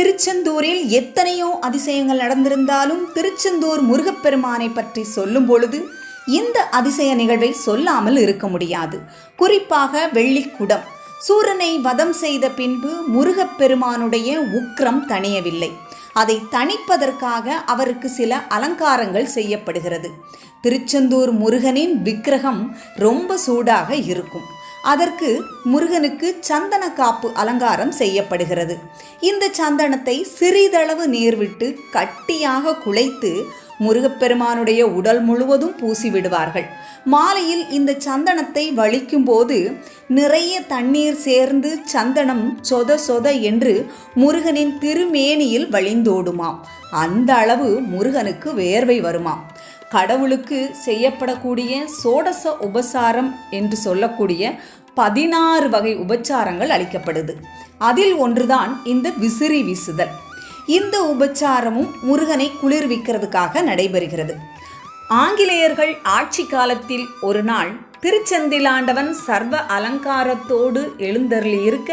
திருச்செந்தூரில் எத்தனையோ அதிசயங்கள் நடந்திருந்தாலும் திருச்செந்தூர் முருகப்பெருமானை பற்றி சொல்லும் பொழுது இந்த அதிசய நிகழ்வை சொல்லாமல் இருக்க முடியாது. குறிப்பாக வெள்ளிக்குடம். சூரனை வதம் செய்த பின்பு முருகப்பெருமானுடைய உக்ரம் தணியவில்லை. அதை தணிப்பதற்காக அவருக்கு சில அலங்காரங்கள் செய்யப்படுகிறது. திருச்செந்தூர் முருகனின் விக்கிரகம் ரொம்ப சூடாக இருக்கும். அதற்கு முருகனுக்கு சந்தன காப்பு அலங்காரம் செய்யப்படுகிறது. இந்த சந்தனத்தை சிறிதளவு நீர் விட்டு கட்டியாக குழைத்து முருகப்பெருமானுடைய உடல் முழுவதும் பூசி விடுவார்கள் மாலையில் இந்த சந்தனத்தை வலிக்கும் போது நிறைய தண்ணீர் சேர்ந்து சந்தனம் சொத சொத என்று முருகனின் திருமேனியில் வழிந்தோடுமாம். அந்த அளவு முருகனுக்கு வேர்வை வருமாம். கடவுளுக்கு செய்யப்படக்கூடிய சோடச உபசாரம் என்று சொல்லக்கூடிய பதினாறு வகை உபச்சாரங்கள் அளிக்கப்படுது. அதில் ஒன்றுதான் இந்த விசிறி வீசுதல். இந்த உபச்சாரமும் முருகனை குளிர்விக்கிறதுக்காக நடைபெறுகிறது. ஆங்கிலேயர்கள் ஆட்சி காலத்தில் ஒரு நாள் திருச்செந்திலாண்டவன் சர்வ அலங்காரத்தோடு எழுந்தருளியிருக்க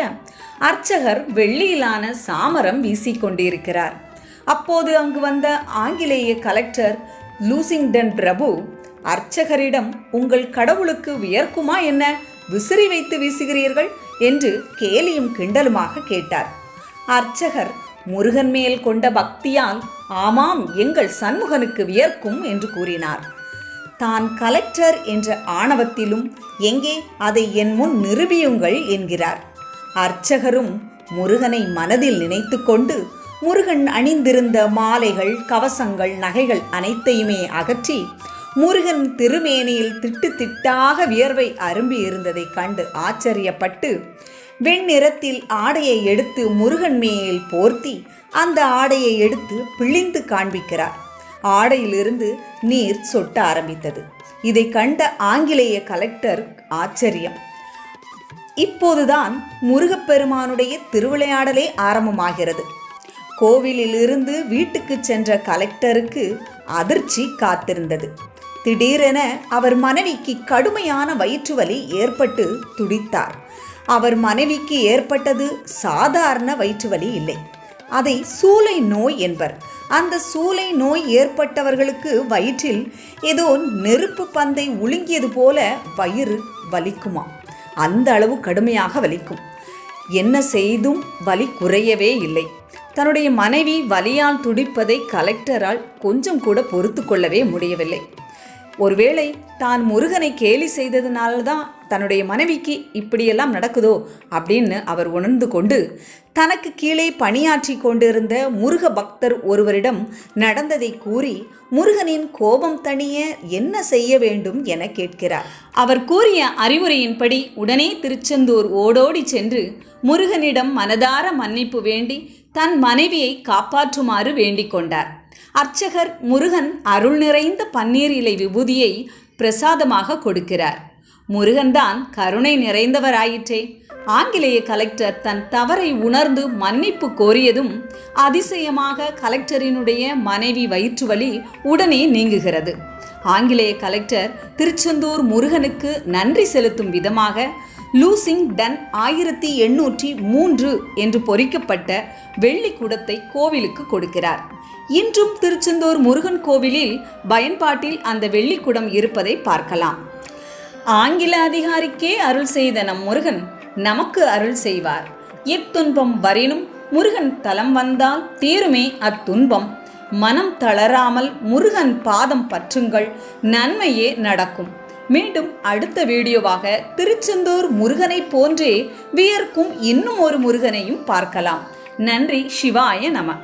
அர்ச்சகர் வெள்ளியிலான சாமரம் வீசிக்கொண்டிருக்கிறார். அப்போது அங்கு வந்த ஆங்கிலேய கலெக்டர் லூசிங்டன் பிரபு அர்ச்சகரிடம் உங்கள் கடவுளுக்கு வியர்க்குமா என்ன? விசிறி வைத்து வீசுகிறீர்கள் என்று கேலியும் கிண்டலுமாக கேட்டார். அர்ச்சகர் முருகன் மேல் கொண்ட பக்தியால் ஆமாம் எங்கள் சண்முகனுக்கு வியர்க்கும் என்று கூறினார். தான் கலெக்டர் என்ற ஆணவத்திலும் எங்கே அதை என் முன் நிரூபியுங்கள் என்கிறார். அர்ச்சகரும் முருகனை மனதில் நினைத்துக்கொண்டு முருகன் அணிந்திருந்த மாலைகள் கவசங்கள் நகைகள் அனைத்தையுமே அகற்றி முருகன் திருமேனியில் திட்டு திட்டாக வியர்வை அரும்பி இருந்ததைக் கண்டு ஆச்சரியப்பட்டு வெண்ணிறத்தில் ஆடையை எடுத்து முருகன் மேல் போர்த்தி அந்த ஆடையை எடுத்து பிழிந்து காண்பிக்கிறார். ஆடையிலிருந்து நீர் சொட்ட ஆரம்பித்தது. இதை கண்ட ஆங்கிலேய கலெக்டர் ஆச்சரியம். இப்போதுதான் முருகப்பெருமானுடைய திருவிளையாடலே ஆரம்பமாகிறது. கோவிலிலிருந்து வீட்டுக்கு சென்ற கலெக்டருக்கு அதிர்ச்சி காத்திருந்தது. திடீரென அவர் மனைவிக்கு கடுமையான வயிற்று வலி ஏற்பட்டு துடித்தார். அவர் மனைவிக்கு ஏற்பட்டது சாதாரண வயிற்று வலி இல்லை. அதை சூளை நோய் என்பர். அந்த சூளை நோய் ஏற்பட்டவர்களுக்கு வயிற்றில் ஏதோ நெருப்பு பந்தை உழுங்கியது போல வயிறு வலிக்குமா? அந்த அளவு கடுமையாக வலிக்கும். என்ன செய்தும் வலி குறையவே இல்லை. தன்னுடைய மனைவி வலியால் துடிப்பதை கலெக்டரால் கொஞ்சம் கூட பொறுத்து கொள்ளவே முடியவில்லை. ஒருவேளை தான் முருகனை கேலி செய்ததுனால்தான் தன்னுடைய மனைவிக்கு இப்படியெல்லாம் நடக்குதோ அப்படின்னு அவர் உணர்ந்து கொண்டு தனக்கு கீழே பணியாற்றி கொண்டிருந்த முருக பக்தர் ஒருவரிடம் நடந்ததை கூறி முருகனின் கோபம் தணிய என்ன செய்ய வேண்டும் என கேட்கிறார். அவர் கூறிய அறிவுரையின்படி உடனே திருச்செந்தூர் ஓடோடி சென்று முருகனிடம் மனதார மன்னிப்பு வேண்டி தன் மனைவியை காப்பாற்றுமாறு வேண்டிக் கொண்டார். அர்ச்சகர் முருகன் அருள் நிறைந்த பன்னீர் இலை விபூதியை பிரசாதமாக கொடுக்கிறார். முருகன்தான் கருணை நிறைந்தவராயிற்றே. ஆங்கிலேய கலெக்டர் தன் தவறை உணர்ந்து மன்னிப்பு கோரியதும் அதிசயமாக கலெக்டரினுடைய மனைவி வயிற்றுவலி உடனே நீங்குகிறது. ஆங்கிலேய கலெக்டர் திருச்செந்தூர் முருகனுக்கு நன்றி செலுத்தும் விதமாக லூசிங் டன் ஆயிரத்தி எண்ணூற்றி மூன்று என்று பொறிக்கப்பட்ட வெள்ளி குடத்தை கோவிலுக்கு கொடுக்கிறார். இன்றும் திருச்செந்தூர் முருகன் கோவிலில் பயன்பாட்டில் அந்த வெள்ளிக்குடம் இருப்பதை பார்க்கலாம். ஆங்கில அதிகாரிக்கே அருள் செய்த நம் முருகன் நமக்கு அருள் செய்வார். எத்துன்பம் வரினும் முருகன் தலம் வந்தால் தீருமே அத்துன்பம். மனம் தளராமல் முருகன் பாதம் பற்றுங்கள் நன்மையே நடக்கும். மீண்டும் அடுத்த வீடியோவாக திருச்செந்தூர் முருகனை போன்றே வியர்க்கும் இன்னும் ஒரு முருகனையும் பார்க்கலாம். நன்றி சிவாய நம.